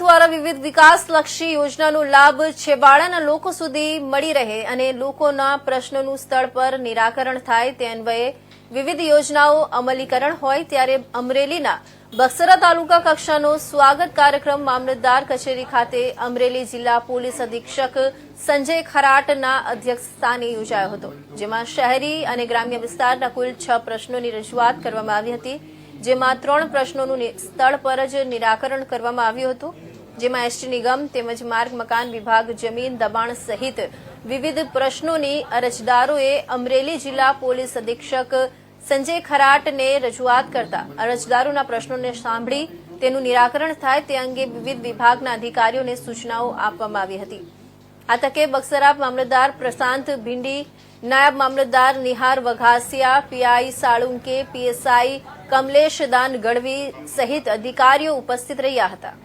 દ્વારા વિવિધ વિકાસલક્ષી યોજનાનો લાભ છેવાડાના લોકો સુધી મળી રહે અને લોકોના પ્રશ્નોનું સ્થળ પર નિરાકરણ થાય તે અન્વયે વિવિધ યોજનાઓ અમલીકરણ હોય ત્યારે અમરેલીના બક્સરા તાલુકા કક્ષાનો સ્વાગત કાર્યક્રમ મામલતદાર કચેરી ખાતે અમરેલી જિલ્લા પોલીસ અધિક્ષક સંજય ખરાટના અધ્યક્ષસ્થાને યોજાયો હતો, જેમાં શહેરી અને ગ્રામ્ય વિસ્તારના કુલ છ પ્રશ્નોની રજૂઆત કરવામાં આવી હતી, જેમાં ત્રણ પ્રશ્નોનું સ્થળ પર જ નિરાકરણ કરવામાં આવ્યું હતું. જેમાં એસટી નિગમ તેમજ માર્ગ, મકાન વિભાગ, જમીન, દબાણ સહિત વિવિધ પ્રશ્નોની અરજદારોએ અમરેલી જિલ્લા પોલીસ અધિક્ષક સંજય ખરાટને રજૂઆત કરતા અરજદારોના પ્રશ્નોને સાંભળી તેનું નિરાકરણ થાય તે અંગે વિવિધ વિભાગના અધિકારીઓને સૂચનાઓ આપવામાં આવી હતી. આ તકે બક્સરા મામલતદાર પ્રશાંત ભીંડી, નાયબ મામલતદાર નિહાર વઘાસિયા, પીઆઈ સાળુંકે, પીએસઆઈ કમલેશ દાન ગઢવી સહિત અધિકારીઓ ઉપસ્થિત રહ્યા હતા.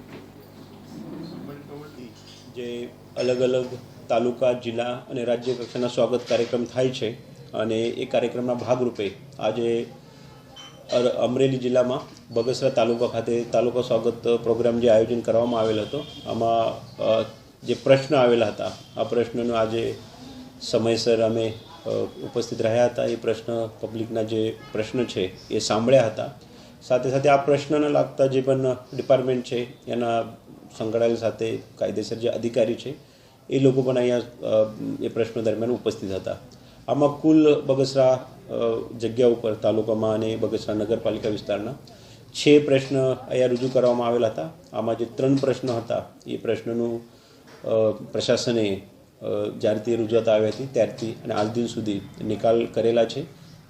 જે અલગ અલગ તાલુકા, જિલ્લા અને રાજ્ય કક્ષાના સ્વાગત કાર્યક્રમ થાય છે અને એ કાર્યક્રમના ભાગરૂપે આજે અમરેલી જિલ્લામાં બગસરા તાલુકા ખાતે તાલુકા સ્વાગત પ્રોગ્રામ જે આયોજન કરવામાં આવેલ હતો, આમાં જે પ્રશ્ન આવેલા હતા, આ પ્રશ્નનો આજે સમયસર અમે ઉપસ્થિત રહ્યા હતા, એ પ્રશ્ન પબ્લિકના જે પ્રશ્ન છે એ સાંભળ્યા હતા. સાથે સાથે આ પ્રશ્નને લાગતા જે પણ ડિપાર્ટમેન્ટ છે, એના સંકળાયેલ સાથે કાયદેસર જે અધિકારી છે, એ લોકો પણ અહીંયા એ પ્રશ્નો દરમિયાન ઉપસ્થિત હતા. આમાં કુલ બગસરા જગ્યા ઉપર, તાલુકામાં અને બગસરા નગરપાલિકા વિસ્તારના છે પ્રશ્ન અહીંયા રજૂ કરવામાં આવેલા હતા. આમાં જે ત્રણ પ્રશ્નો હતા, એ પ્રશ્નનું પ્રશાસને જ્યારથી રજૂઆત આવી હતી ત્યારથી અને આજ દિન સુધી નિકાલ કરેલા છે.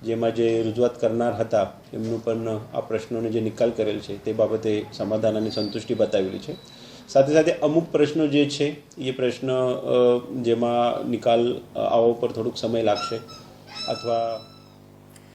જેમાં જે રજૂઆત કરનાર હતા, એમનું પણ આ પ્રશ્નોને જે નિકાલ કરેલ છે, તે બાબતે સમાધાન અને સંતુષ્ટિ બતાવેલી છે. સાથે સાથે અમુક પ્રશ્નો જે છે, એ પ્રશ્ન જેમાં નિકાલ આવવા પર થોડુંક સમય લાગશે. અથવા